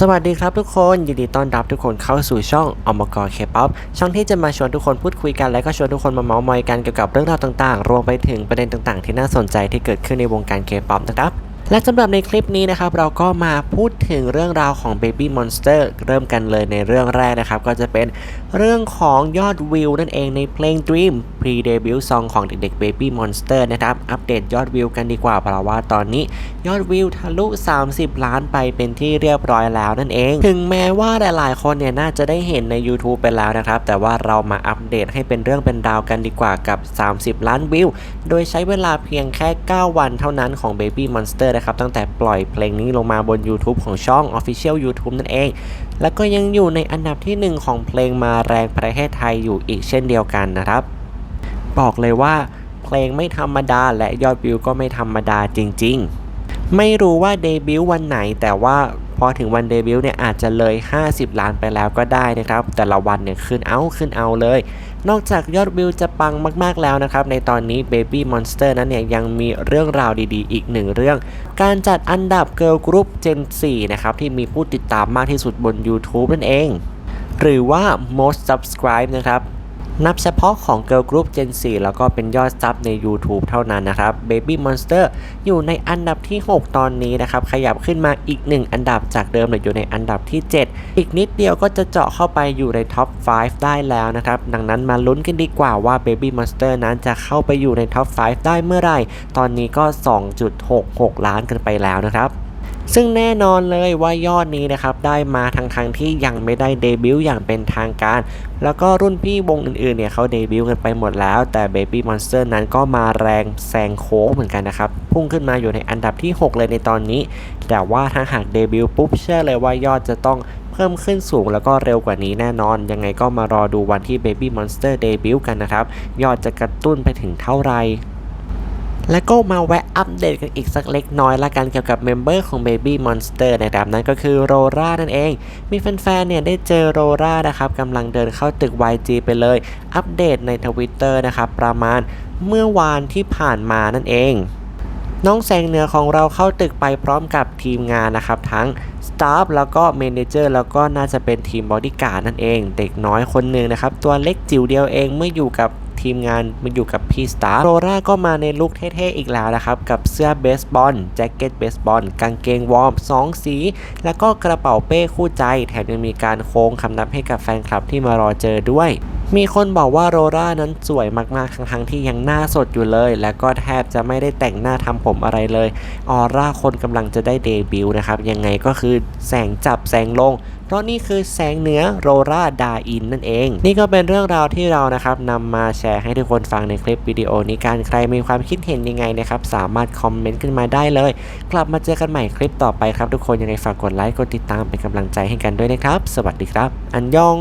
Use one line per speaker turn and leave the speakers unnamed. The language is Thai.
สวัสดีครับทุกคนยินดีต้อนรับทุกคนเข้าสู่ช่องอมกรเคป๊อปช่องที่จะมาชวนทุกคนพูดคุยกันและก็ชวนทุกคนมาเมาส์มอยกันเกี่ยวกับเรื่องราวต่างๆ รวมไปถึงประเด็นต่างๆ ที่น่าสนใจที่เกิดขึ้นในวงการเคป๊อปนะครับและสำหรับในคลิปนี้นะครับเราก็มาพูดถึงเรื่องราวของ Baby Monster เริ่มกันเลยในเรื่องแรกนะครับ ก็จะเป็นเรื่องของยอดวิวนั่นเองในเพลง Dream Pre Debut Song ของเด็กๆ Baby Monster นะครับ อัปเดตยอดวิวกันดีกว่าเพราะว่าตอนนี้ ยอดวิวทะลุ 30 ล้านไปเป็นที่เรียบร้อยแล้วนั่นเอง ถึงแม้ว่าหลายๆคนเนี่ยน่าจะได้เห็นใน YouTube ไปแล้วนะครับ แต่ว่าเรามาอัปเดตให้เป็นเรื่องเป็นราวกันดีกว่ากับ 30 ล้านวิว โดยใช้เวลาเพียงแค่ 9 วันเท่านั้นของ Baby Monster นะครับ ตั้งแต่ปล่อยเพลงนี้ลงมาบน YouTube ของช่อง Official YouTube นั่นเอง แล้วก็ยังอยู่ในอันดับที่ 1 ของเพลงมาแรงประเทศไทยอยู่อีกเช่นเดียวกันนะครับ บอกเลยว่าเพลงไม่ธรรมดาและยอดวิวก็ไม่ธรรมดาจริง ๆ ไม่รู้ว่าเดบิวต์วันไหน แต่ว่าพอถึงวันเดบิวต์เนี่ยอาจจะเลย 50 ล้านไปแล้วก็ได้นะครับ แต่ละวันเนี่ยขึ้นเอาขึ้นเอาเลย นอกจากยอดวิวจะปังมากๆแล้วนะครับ ในตอนนี้ Baby Monster นั้นเนี่ยยังมีเรื่องราวดีๆ อีกหนึ่งเรื่อง การจัดอันดับ Girl Group Gen 4 นะครับ ที่มีผู้ติดตามมากที่สุดบน YouTube นั่นเอง หรือว่า most subscribe นะครับ นับเฉพาะของ Girl Group Gen 4 แล้วก็เป็นยอดซับใน YouTube เท่านั้นนะครับ Baby Monster อยู่ในอันดับที่ 6 ตอนนี้นะครับ ขยับขึ้นมาอีก 1 อันดับจากเดิมอยู่ในอันดับที่ 7 อีกนิดเดียวก็จะเจาะเข้าไปอยู่ในท็อป 5 ได้แล้วนะครับ ดังนั้นมาลุ้นกันดีกว่าว่า Baby Monster นั้นจะเข้าไปอยู่ในท็อป 5 ได้เมื่อไหร่ ตอนนี้ก็ 2.66 ล้านกันไปแล้วนะครับ ซึ่งแน่นอนเลยว่ายอดนี้นะครับได้มาทางทางที่ยังไม่ได้เดบิวต์อย่างเป็นทางการ แล้วก็รุ่นพี่วงอื่นๆเนี่ยเขาเดบิวต์กันไปหมดแล้ว แต่ Baby Monster นั้นก็มาแรงแซงโค้งเหมือนกันนะครับ พุ่งขึ้นมาอยู่ในอันดับที่ 6 เลยในตอนนี้ แต่ว่าถ้าหากเดบิวต์ปุ๊บเชื่อเลยว่ายอดจะต้องเพิ่มขึ้นสูงแล้วก็เร็วกว่านี้แน่นอน ยังไงก็มารอดูวันที่ Baby Monster เดบิวต์กันนะครับ ยอดจะกระตุ้นไปถึงเท่าไหร่ และก็มาแวะอัปเดตกันอีกสักเล็กน้อยละกันเกี่ยวกับเมมเบอร์ของ Baby Monster นะครับนั่นก็คือโรรานั่นเอง มีแฟนๆเนี่ยได้เจอโรรานะครับกำลังเดินเข้าตึก YG ไปเลย อัปเดตในทวิตเตอร์นะครับประมาณเมื่อวานที่ผ่านมานั่นเอง น้องแสงเหนือของเราเข้าตึกไปพร้อมกับทีมงานนะครับทั้งสตาฟแล้วก็เมเนเจอร์แล้วก็น่าจะเป็นทีมบอดี้การ์ดนั่นเอง เด็กน้อยคนหนึ่งนะครับตัวเล็กจิ๋วเดียวเองเมื่ออยู่กับ ทีมงานมาอยู่กับพี่สตาร์โรราก็มาในลุคเท่ๆอีกแล้วนะครับ กับเสื้อเบสบอลแจ็คเก็ตเบสบอลกางเกงวอร์ม2สี แล้วก็กระเป๋าเป้คู่ใจ แถมยังมีการโค้งคำนับให้กับแฟนคลับที่มารอเจอด้วย มีคนบอกว่าโรรานั้นสวยมากๆ ทั้งๆที่ยังหน้าสดอยู่เลย และก็แทบจะไม่ได้แต่งหน้าทำผมอะไรเลย ออร่าคนกำลังจะได้เดบิวต์นะครับ ยังไงก็คือแสงจับแสงลงเพราะนี่คือแสงเหนือโรราดาอินนั่นเอง นี่ก็เป็นเรื่องราวที่เรานะครับนำมาแชร์ให้ทุกคนฟังในคลิปวิดีโอนี้การใครมีความคิดเห็นยังไงนะครับ สามารถคอมเมนต์ขึ้นมาได้เลย กลับมาเจอกันใหม่คลิปต่อไปครับ ทุกคนยังไงฝากกดไลค์กดติดตามเป็นกำลังใจให้กันด้วยนะครับ สวัสดีครับ อันยอง